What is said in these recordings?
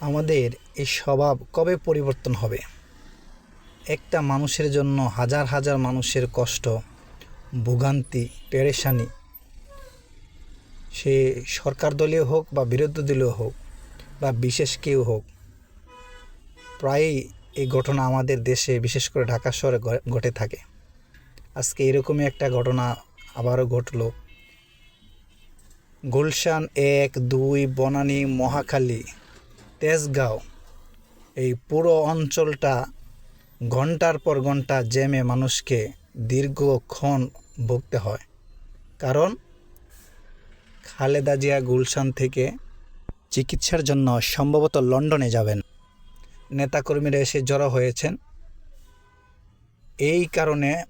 আমাদের এই স্বভাব কবে পরিবর্তন হবে? একটা মানুষের জন্য হাজার হাজার মানুষের কষ্ট, ভোগান্তি, পেরেশানি। সে সরকার দলীয় হোক বা বিরোধী দলীয় হোক বা বিশেষ কেউ হোক, প্রায়ই এই ঘটনা আমাদের দেশে, বিশেষ করে ঢাকা শহরে ঘটে থাকে। আজকে এরকমই একটা ঘটনা আবারও ঘটলো। গুলশান এক, দুই, বনানী, মহাখালী তেজগাঁও। এই পুরো অঞ্চলটা ঘণ্টার পর ঘণ্টা জ্যামে মানুষকে দীর্ঘক্ষণ ভুগতে হয়। কারণ খালেদা জিয়া গুলশান থেকে চিকিৎসার জন্য সম্ভবত লন্ডনে যাবেন। নেতাকর্মীরা এসে জড়ো হয়েছেন। এই কারণে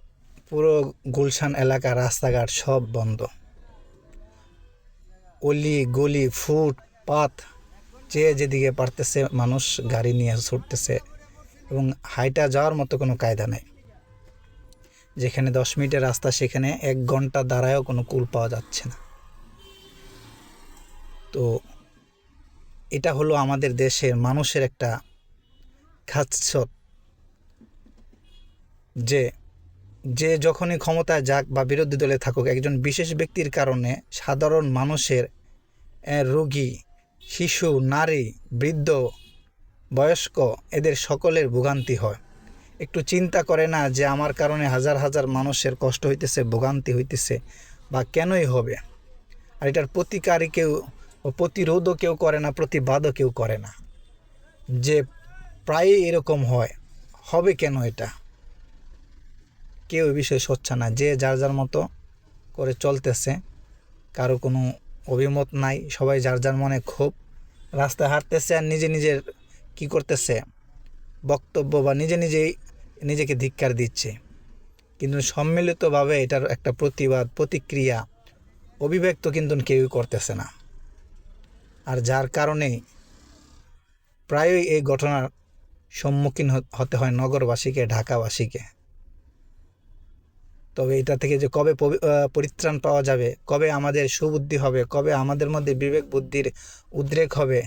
পুরো গুলশান এলাকা, রাস্তাঘাট সব বন্ধ। অলি গলি ফুটপাত যে যেদিকে পারতেছে মানুষ গাড়ি নিয়ে ছুটতেছে এবং হাইটা যাওয়ার মতো কোনো কায়দা নেই। যেখানে দশ মিনিটের রাস্তা, সেখানে এক ঘণ্টা দাঁড়ায়ও কোনো কুল পাওয়া যাচ্ছে না। তো এটা হলো আমাদের দেশের মানুষের একটা খাচ্ছত যে যে যখনই ক্ষমতায় যাক বা বিরোধী দলে থাকুক, একজন বিশেষ ব্যক্তির কারণে সাধারণ মানুষের রোগী শিশু, নারী, বৃদ্ধ, বয়স্ক এদের সকলের ভোগান্তি হয়। একটু চিন্তা করে না যে আমার কারণে হাজার হাজার মানুষের কষ্ট হইতেছে, ভোগান্তি হইতেছে বা কেনই হবে? আর এটার প্রতিকারই কেউ প্রতিরোধও কেউ করে না, প্রতিবাদও কেউ করে না। যে প্রায়ই এরকম হয়, হবে কেন এটা? কেউ এ বিষয়ে সোচ্ছা না। যে যার যার মতো করে চলতেছে, কারও কোনো অভিমত নাই, সবাই যার যার মনে ক্ষোভ। রাস্তায় হাঁটতেছে আর নিজে নিজের কি করতেছে? বক্তব্য বা নিজে নিজেই নিজেকে ধিক্কার দিচ্ছে। কিন্তু সম্মিলিতভাবে এটার একটা প্রতিবাদ, প্রতিক্রিয়া অভিব্যক্ত কিন্তু কেউই করতেছে না। আর যার কারণে প্রায়ই এই ঘটনার সম্মুখীন হতে হয় নগরবাসীকে, ঢাকাবাসীকে। তবে এটা থেকে যে কবে পরিত্রাণ পাওয়া যাবে, কবে আমাদের সুবুদ্ধি হবে, কবে আমাদের মধ্যে বিবেক বুদ্ধির উদ্রেক হবে,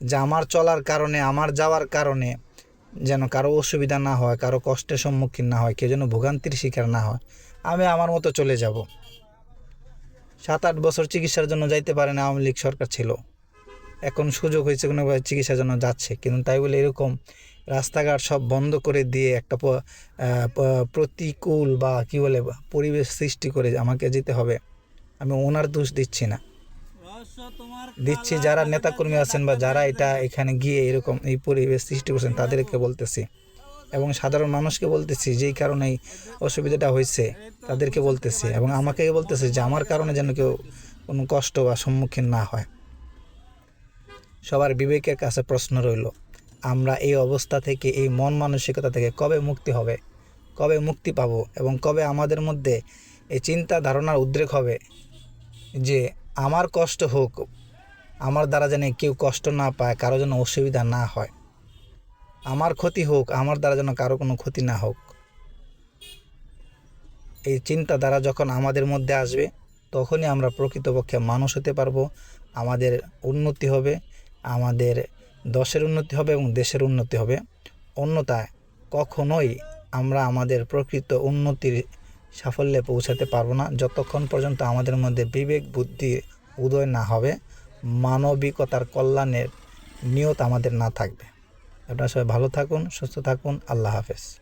যে আমার চলার কারণে, আমার যাওয়ার কারণে যেন কারও অসুবিধা না হয়, কারও কষ্টের সম্মুখীন না হয় কেউ যেন ভোগান্তির শিকার না হয়, আমি আমার মতো চলে যাব। সাত আট বছর চিকিৎসার জন্য যাইতে পারে না, আওয়ামী লীগ সরকার ছিল। এখন সুযোগ হয়েছে কোনো চিকিৎসার জন্য যাচ্ছে। কিন্তু তাই বলে এরকম রাস্তাঘাট সব বন্ধ করে দিয়ে একটা প্রতিকূল বা কি বলে পরিবেশ সৃষ্টি করে আমাকে যেতে হবে। আমি ওনার দোষ দিচ্ছি না। দিচ্ছি যারা নেতাকর্মী আছেন বা যারা এটা এখানে গিয়ে এরকম এই পরিবেশ সৃষ্টি করছেন তাদেরকে বলতেছি। এবং সাধারণ মানুষকে বলতেছি যেই কারণে এই অসুবিধাটা হয়েছে তাদেরকে বলতেছি। এবং আমাকে বলতেছে যে আমার কারণে যেন কেউ কোনো কষ্ট বা সম্মুখীন না হয়। সবার বিবেকের কাছে প্রশ্ন রইল, আমরা এই অবস্থা থেকে, এই মন মানসিকতা থেকে কবে মুক্তি হবে? কবে মুক্তি পাবো? এবং কবে আমাদের মধ্যে এই চিন্তা ধারণার উদ্রেক হবে যে আমার কষ্ট হোক, আমার দ্বারা যেন কেউ কষ্ট না পায়, কারও যেন অসুবিধা না হয়। আমার ক্ষতি হোক, আমার দ্বারা যেন কারও কোনো ক্ষতি না হোক। এই চিন্তাধারা যখন আমাদের মধ্যে আসবে, তখনই আমরা প্রকৃতপক্ষে মানুষ হতে পারব, আমাদের উন্নতি হবে আমাদের দশের উন্নতি হবে এবং দেশের উন্নতি হবে। অন্যথায় কখনোই আমরা আমাদের প্রকৃত উন্নতির সাফল্যে পৌঁছাতে পারব না। যতক্ষণ পর্যন্ত আমাদের মধ্যে বিবেক, বুদ্ধি, উদয় না হবে, মানবিকতার কল্যাণের নিয়ত আমাদের না থাকবে। আপনারা সবাই ভালো থাকুন, সুস্থ থাকুন। আল্লাহ হাফেজ।